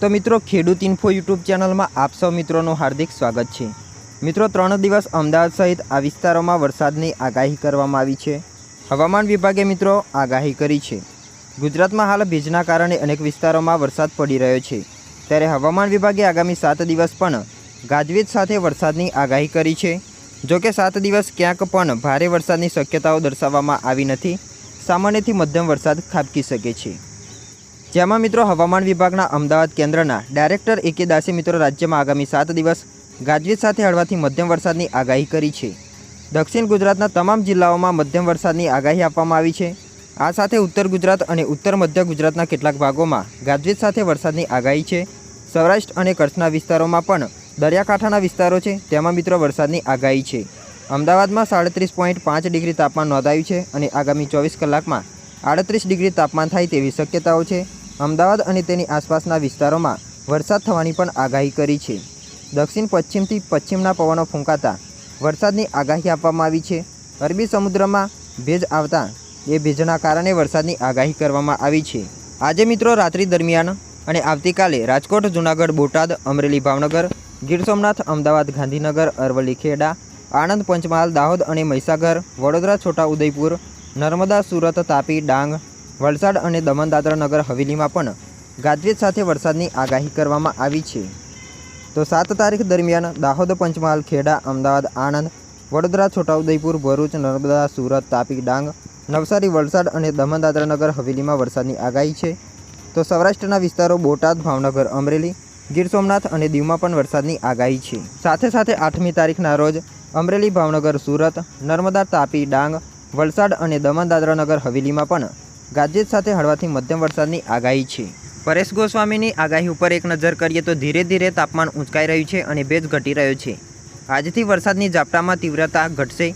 તો મિત્રો, ખેડૂત ઇન્ફો યુટ્યુબ ચેનલમાં આપ સૌ મિત્રોનું હાર્દિક સ્વાગત છે. મિત્રો, ત્રણ દિવસ અમદાવાદ સહિત આ વિસ્તારોમાં વરસાદની આગાહી કરવામાં આવી છે. હવામાન વિભાગે મિત્રો આગાહી કરી છે. ગુજરાતમાં હાલ ભેજના કારણે અનેક વિસ્તારોમાં વરસાદ પડી રહ્યો છે. ત્યારે હવામાન વિભાગે આગામી સાત દિવસ પણ ગાજવીજ સાથે વરસાદની આગાહી કરી છે. જોકે સાત દિવસ ક્યાંક પણ ભારે વરસાદની શક્યતાઓ દર્શાવવામાં આવી નથી. સામાન્યથી મધ્યમ વરસાદ ખાબકી શકે છે. જેમાં મિત્રો હવામાન વિભાગના અમદાવાદ કેન્દ્રના ડાયરેક્ટર એ દાસે મિત્રો રાજ્યમાં આગામી સાત દિવસ ગાજવીજ સાથે હળવાથી મધ્યમ વરસાદની આગાહી કરી છે. દક્ષિણ ગુજરાતના તમામ જિલ્લાઓમાં મધ્યમ વરસાદની આગાહી આપવામાં આવી છે. આ સાથે ઉત્તર ગુજરાત અને ઉત્તર મધ્ય ગુજરાતના કેટલાક ભાગોમાં ગાજવીજ સાથે વરસાદની આગાહી છે. સૌરાષ્ટ્ર અને કચ્છના વિસ્તારોમાં પણ દરિયાકાંઠાના વિસ્તારો છે, તેમાં મિત્રો વરસાદની આગાહી છે. અમદાવાદમાં સાડત્રીસ પોઈન્ટ પાંચ ડિગ્રી તાપમાન નોંધાયું છે અને આગામી ચોવીસ કલાકમાં આડત્રીસ ડિગ્રી તાપમાન થાય તેવી શક્યતાઓ છે. અમદાવાદ અને તેની આસપાસના વિસ્તારોમાં વરસાદ થવાની પણ આગાહી કરી છે. દક્ષિણ પશ્ચિમથી પશ્ચિમના પવનો ફૂંકાતા વરસાદની આગાહી આપવામાં આવી છે. અરબી સમુદ્રમાં ભેજ આવતા એ ભેજના કારણે વરસાદની આગાહી કરવામાં આવી છે. આજે મિત્રો રાત્રિ દરમિયાન અને આવતીકાલે રાજકોટ, જૂનાગઢ, બોટાદ, અમરેલી, ભાવનગર, ગીર સોમનાથ, અમદાવાદ, ગાંધીનગર, અરવલ્લી, ખેડા, આણંદ, પંચમહાલ, દાહોદ અને મહીસાગર, વડોદરા, છોટા ઉદયપુર નર્મદા, સુરત, તાપી, ડાંગ, વલસાડ અને દમણ દાદરા નગર હવેલીમાં પણ ગાજવીજ સાથે વરસાદની આગાહી કરવામાં આવી છે. તો સાત તારીખ દરમિયાન દાહોદ, પંચમહાલ, ખેડા, અમદાવાદ, આણંદ, વડોદરા, છોટાઉદેપુર, ભરૂચ, નર્મદા, સુરત, તાપી, ડાંગ, નવસારી, વલસાડ અને દમણ દાદરા નગર હવેલીમાં વરસાદની આગાહી છે. તો સૌરાષ્ટ્રના વિસ્તારો બોટાદ, ભાવનગર, અમરેલી, ગીર સોમનાથ અને દીવમાં પણ વરસાદની આગાહી છે. સાથે સાથે આઠમી તારીખના રોજ અમરેલી, ભાવનગર, સુરત, નર્મદા, તાપી, ડાંગ વલસાડ અને દમણ દાદરા નગર હવેલીમાં પણ ગાજેજ સાથે હળવાથી મધ્યમ વરસાદની આગાહી છે. પરેશ ગોસ્વામીની આગાહી ઉપર એક નજર કરીએ તો ધીરે ધીરે તાપમાન ઊંચકાઈ રહ્યું છે અને ભેજ ઘટી રહ્યો છે. આજથી વરસાદની ઝાપટામાં તીવ્રતા ઘટશે,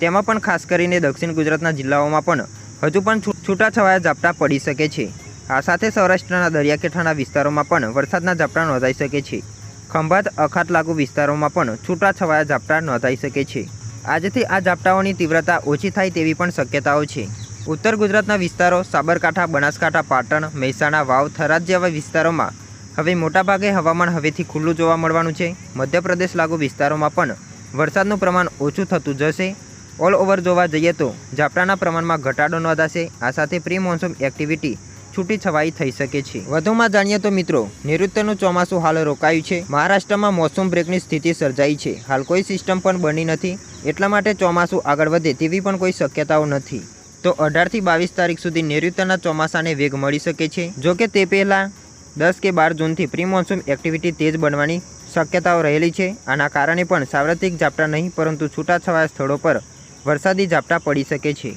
તેમાં પણ ખાસ કરીને દક્ષિણ ગુજરાતના જિલ્લાઓમાં પણ હજુ પણ છૂટાછવાયા ઝાપટા પડી શકે છે. આ સાથે સૌરાષ્ટ્રના દરિયાકાંઠાના વિસ્તારોમાં પણ વરસાદના ઝાપટા નોંધાઈ શકે છે. ખંભાત અખાત લાગુ વિસ્તારોમાં પણ છૂટાછવાયા ઝાપટા નોંધાઈ શકે છે. આજથી આ ઝાપટાઓની તીવ્રતા ઓછી થાય તેવી પણ શક્યતાઓ છે. ઉત્તર ગુજરાતના વિસ્તારો સાબરકાંઠા, બનાસકાંઠા, પાટણ, મહેસાણા, વાવ થરાદ જેવા વિસ્તારોમાં હવે મોટાભાગે હવામાન હવેથી ખુલ્લું જોવા મળવાનું છે. મધ્યપ્રદેશ લાગુ વિસ્તારોમાં પણ વરસાદનું પ્રમાણ ઓછું થતું જશે. ઓલ ઓવર જોવા જઈએ તો ઝાપટાના પ્રમાણમાં ઘટાડો નોંધાશે. આ સાથે પ્રી મોન્સૂન એક્ટિવિટી છૂટી છવાઈ થઈ શકે છે. વધુમાં જાણીએ તો મિત્રો નૈઋત્યનું ચોમાસું હાલ રોકાયું છે. મહારાષ્ટ્રમાં મોસમ બ્રેકની સ્થિતિ સર્જાઈ છે. હાલ કોઈ સિસ્ટમ પણ બની નથી. એટલા માટે ચોમાસું આગળ વધે તેવી પણ કોઈ શક્યતાઓ નથી. તો અઢારથી બાવીસ તારીખ સુધી નૈઋત્યના ચોમાસાને વેગ મળી શકે છે. જો કે તે પહેલાં દસ કે બાર જૂનથી પ્રી એક્ટિવિટી તેજ બનવાની શક્યતાઓ રહેલી છે. આના કારણે પણ સાર્વત્રિક ઝાપટા નહીં, પરંતુ છૂટાછવાયા સ્થળો પર વરસાદી ઝાપટા પડી શકે છે.